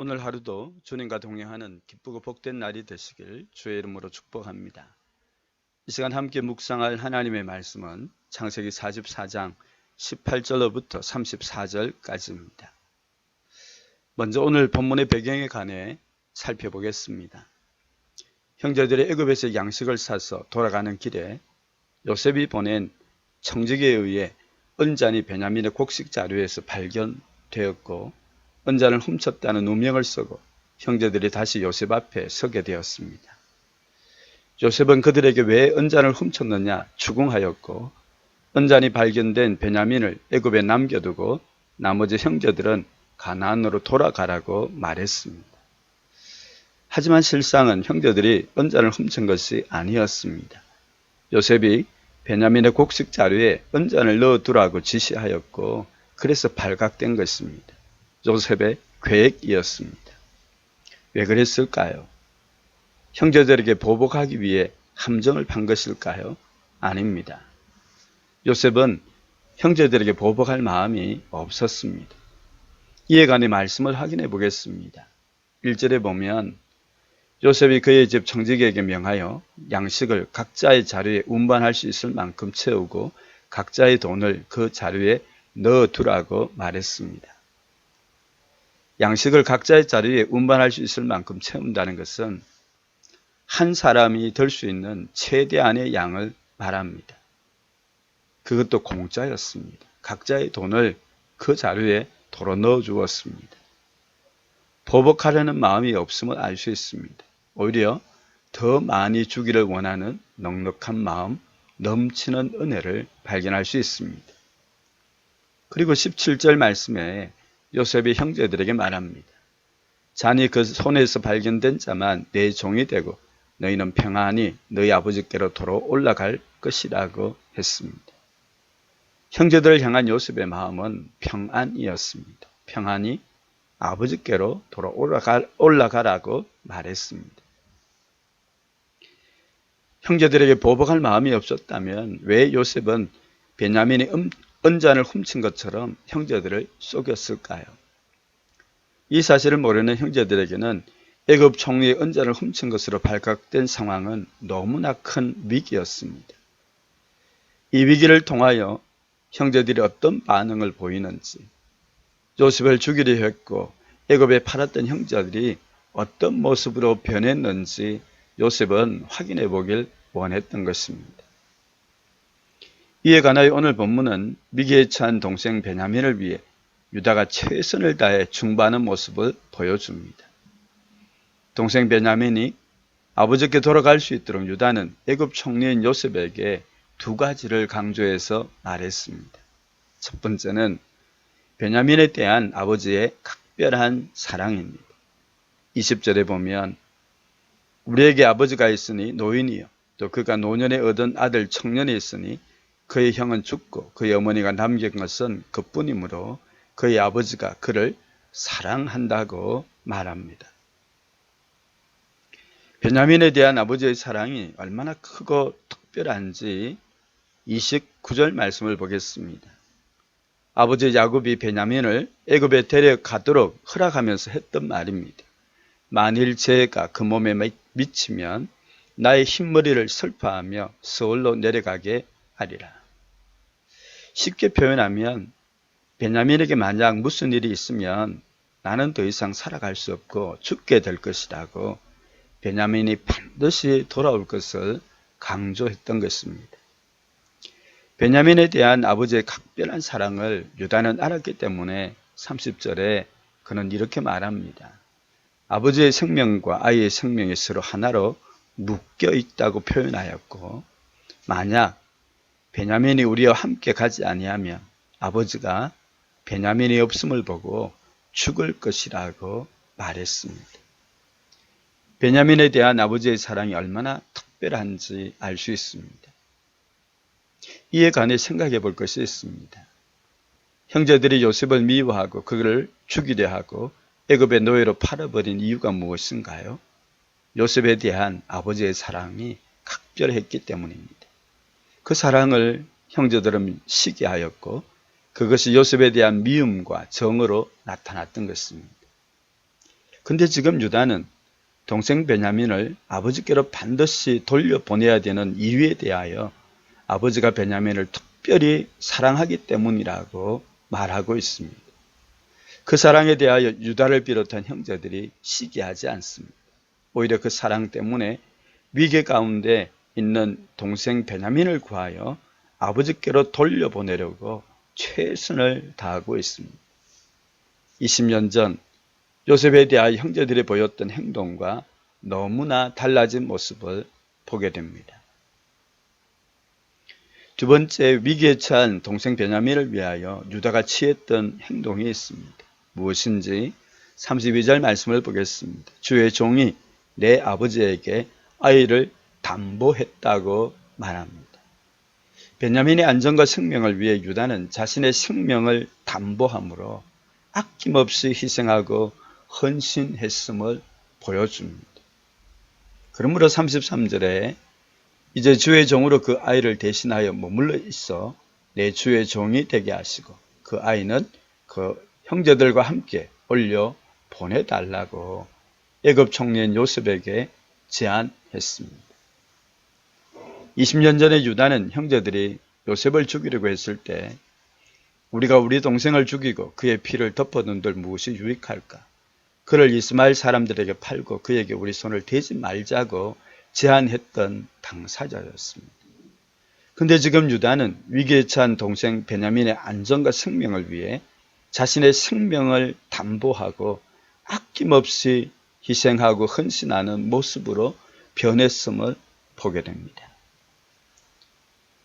오늘 하루도 주님과 동행하는 기쁘고 복된 날이 되시길 주의 이름으로 축복합니다. 이 시간 함께 묵상할 하나님의 말씀은 창세기 44장 18절로부터 34절까지입니다. 먼저 오늘 본문의 배경에 관해 살펴보겠습니다. 형제들이 애굽에서 양식을 사서 돌아가는 길에 요셉이 보낸 청지기에 의해 은잔이 베냐민의 곡식 자료에서 발견되었고 은잔을 훔쳤다는 누명을 쓰고 형제들이 다시 요셉 앞에 서게 되었습니다. 요셉은 그들에게 왜 은잔을 훔쳤느냐 추궁하였고 은잔이 발견된 베냐민을 애굽에 남겨두고 나머지 형제들은 가나안으로 돌아가라고 말했습니다. 하지만 실상은 형제들이 은잔을 훔친 것이 아니었습니다. 요셉이 베냐민의 곡식 자료에 은잔을 넣어두라고 지시하였고 그래서 발각된 것입니다. 요셉의 계획이었습니다. 왜 그랬을까요? 형제들에게 보복하기 위해 함정을 판 것일까요? 아닙니다. 요셉은 형제들에게 보복할 마음이 없었습니다. 이에 관해 말씀을 확인해 보겠습니다. 1절에 보면 요셉이 그의 집 청지기에게 명하여 양식을 각자의 자료에 운반할 수 있을 만큼 채우고 각자의 돈을 그 자료에 넣어두라고 말했습니다. 양식을 각자의 자리에 운반할 수 있을 만큼 채운다는 것은 한 사람이 들수 있는 최대한의 양을 말합니다. 그것도 공짜였습니다. 각자의 돈을 그 자료에 도로 넣어 주었습니다. 보복하려는 마음이 없음을 알 수 있습니다. 오히려 더 많이 주기를 원하는 넉넉한 마음, 넘치는 은혜를 발견할 수 있습니다. 그리고 17절 말씀에 요셉이 형제들에게 말합니다. 잔이 그 손에서 발견된 자만 내 종이 되고 너희는 평안히 너희 아버지께로 돌아 올라갈 것이라고 했습니다. 형제들을 향한 요셉의 마음은 평안이었습니다. 평안히 아버지께로 돌아 올라가라고 말했습니다. 형제들에게 보복할 마음이 없었다면 왜 요셉은 베냐민의 음, 은잔을 훔친 것처럼 형제들을 속였을까요? 이 사실을 모르는 형제들에게는 애굽 총리의 은잔을 훔친 것으로 발각된 상황은 너무나 큰 위기였습니다. 이 위기를 통하여 형제들이 어떤 반응을 보이는지 요셉을 죽이려 했고 애굽에 팔았던 형제들이 어떤 모습으로 변했는지 요셉은 확인해 보길 원했던 것입니다. 이에 관하여 오늘 본문은 미개에 처한 동생 베냐민을 위해 유다가 최선을 다해 중보하는 모습을 보여줍니다. 동생 베냐민이 아버지께 돌아갈 수 있도록 유다는 애굽 총리인 요셉에게 두 가지를 강조해서 말했습니다. 첫 번째는 베냐민에 대한 아버지의 각별한 사랑입니다. 20절에 보면 우리에게 아버지가 있으니 노인이요 또 그가 노년에 얻은 아들 청년이 있으니 그의 형은 죽고 그의 어머니가 남긴 것은 그뿐이므로 그의 아버지가 그를 사랑한다고 말합니다. 베냐민에 대한 아버지의 사랑이 얼마나 크고 특별한지 29절 말씀을 보겠습니다. 아버지 야곱이 베냐민을 애굽에 데려가도록 허락하면서 했던 말입니다. 만일 죄가 그 몸에 미치면 나의 흰머리를 슬퍼하며 서울로 내려가게 하리라. 쉽게 표현하면 베냐민에게 만약 무슨 일이 있으면 나는 더 이상 살아갈 수 없고 죽게 될 것이라고 베냐민이 반드시 돌아올 것을 강조했던 것입니다. 베냐민에 대한 아버지의 각별한 사랑을 유다는 알았기 때문에 30절에 그는 이렇게 말합니다. 아버지의 생명과 아이의 생명이 서로 하나로 묶여 있다고 표현하였고 만약 베냐민이 우리와 함께 가지 아니하면 아버지가 베냐민이 없음을 보고 죽을 것이라고 말했습니다. 베냐민에 대한 아버지의 사랑이 얼마나 특별한지 알 수 있습니다. 이에 관해 생각해 볼 것이 있습니다. 형제들이 요셉을 미워하고 그를 죽이려 하고 애굽의 노예로 팔아버린 이유가 무엇인가요? 요셉에 대한 아버지의 사랑이 각별했기 때문입니다. 그 사랑을 형제들은 시기하였고 그것이 요셉에 대한 미움과 정으로 나타났던 것입니다. 근데 지금 유다는 동생 베냐민을 아버지께로 반드시 돌려보내야 되는 이유에 대하여 아버지가 베냐민을 특별히 사랑하기 때문이라고 말하고 있습니다. 그 사랑에 대하여 유다를 비롯한 형제들이 시기하지 않습니다. 오히려 그 사랑 때문에 위기 가운데 있는 동생 베냐민을 구하여 아버지께로 돌려보내려고 최선을 다하고 있습니다. 20년 전 요셉에 대하여 형제들이 보였던 행동과 너무나 달라진 모습을 보게 됩니다. 두 번째 위기에 처한 동생 베냐민을 위하여 유다가 취했던 행동이 있습니다. 무엇인지 32절 말씀을 보겠습니다. 주의 종이 내 아버지에게 아이를 담보했다고 말합니다. 베냐민의 안전과 생명을 위해 유다는 자신의 생명을 담보함으로 아낌없이 희생하고 헌신했음을 보여줍니다. 그러므로 33절에 이제 주의 종으로 그 아이를 대신하여 머물러 있어 내 주의 종이 되게 하시고 그 아이는 그 형제들과 함께 올려 보내달라고 애굽 총리인 요셉에게 제안했습니다. 20년 전에 유다는 형제들이 요셉을 죽이려고 했을 때 우리가 우리 동생을 죽이고 그의 피를 덮어둔들 무엇이 유익할까? 그를 이스마엘 사람들에게 팔고 그에게 우리 손을 대지 말자고 제안했던 당사자였습니다. 근데 지금 유다는 위기에 처한 동생 베냐민의 안전과 생명을 위해 자신의 생명을 담보하고 아낌없이 희생하고 헌신하는 모습으로 변했음을 보게 됩니다.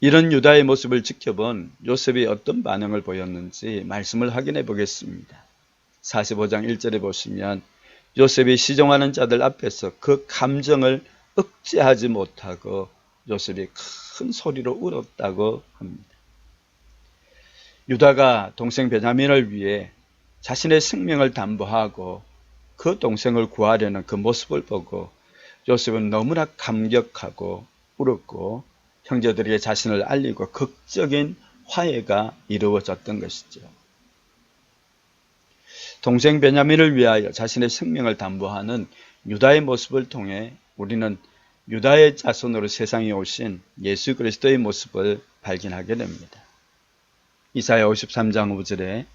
이런 유다의 모습을 지켜본 요셉이 어떤 반응을 보였는지 말씀을 확인해 보겠습니다. 45장 1절에 보시면 요셉이 시종하는 자들 앞에서 그 감정을 억제하지 못하고 요셉이 큰 소리로 울었다고 합니다. 유다가 동생 베냐민을 위해 자신의 생명을 담보하고 그 동생을 구하려는 그 모습을 보고 요셉은 너무나 감격하고 울었고 형제들에게 자신을 알리고 극적인 화해가 이루어졌던 것이죠. 동생 베냐민을 위하여 자신의 생명을 담보하는 유다의 모습을 통해 우리는 유다의 자손으로 세상에 오신 예수 그리스도의 모습을 발견하게 됩니다. 이사야 53장 5절에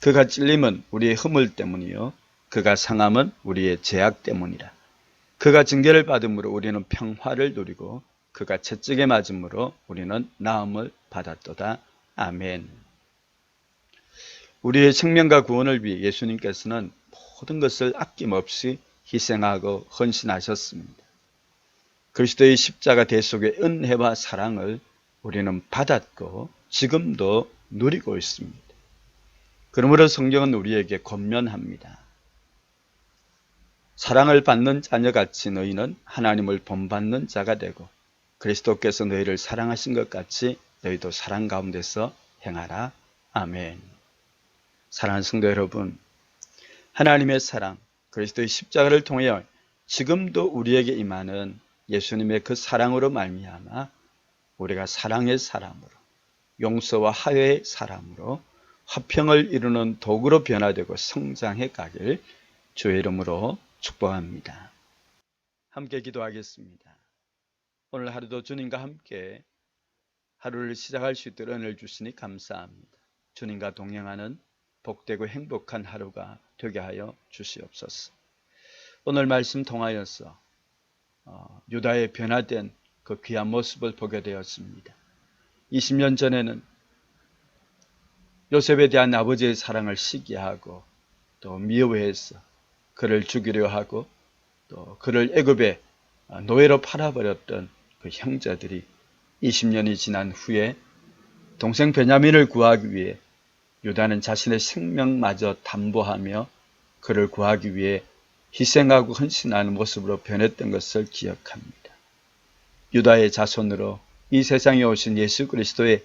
그가 찔림은 우리의 허물 때문이요 그가 상함은 우리의 죄악 때문이라. 그가 징계를 받음으로 우리는 평화를 누리고 그가 채찍에 맞음으로 우리는 나음을 받았도다. 아멘. 우리의 생명과 구원을 위해 예수님께서는 모든 것을 아낌없이 희생하고 헌신하셨습니다. 그리스도의 십자가 대속의 은혜와 사랑을 우리는 받았고 지금도 누리고 있습니다. 그러므로 성경은 우리에게 권면합니다. 사랑을 받는 자녀같이 너희는 하나님을 본받는 자가 되고 그리스도께서 너희를 사랑하신 것 같이 너희도 사랑 가운데서 행하라. 아멘. 사랑하는 성도 여러분, 하나님의 사랑, 그리스도의 십자가를 통하여 지금도 우리에게 임하는 예수님의 그 사랑으로 말미암아 우리가 사랑의 사람으로 용서와 화해의 사람으로 화평을 이루는 도구로 변화되고 성장해 가길 주의 이름으로 축복합니다. 함께 기도하겠습니다. 오늘 하루도 주님과 함께 하루를 시작할 수 있도록 은혜를 주시니 감사합니다. 주님과 동행하는 복되고 행복한 하루가 되게 하여 주시옵소서. 오늘 말씀 통하여서 어, 유다의 변화된 그 귀한 모습을 보게 되었습니다. 20년 전에는 요셉에 대한 아버지의 사랑을 시기하고 또 미워해서 그를 죽이려 하고 또 그를 애굽에 노예로 팔아버렸던 그 형제들이 20년이 지난 후에 동생 베냐민을 구하기 위해 유다는 자신의 생명마저 담보하며 그를 구하기 위해 희생하고 헌신하는 모습으로 변했던 것을 기억합니다. 유다의 자손으로 이 세상에 오신 예수 그리스도의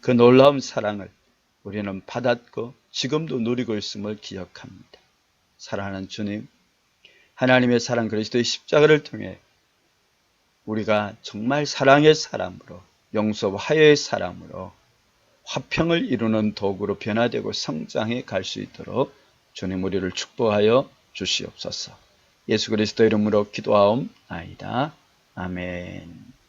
그 놀라운 사랑을 우리는 받았고 지금도 누리고 있음을 기억합니다. 사랑하는 주님, 하나님의 사랑 그리스도의 십자가를 통해 우리가 정말 사랑의 사람으로 용서와 화해의 사람으로 화평을 이루는 도구로 변화되고 성장해 갈 수 있도록 주님 우리를 축복하여 주시옵소서. 예수 그리스도 이름으로 기도하옵나이다. 아멘.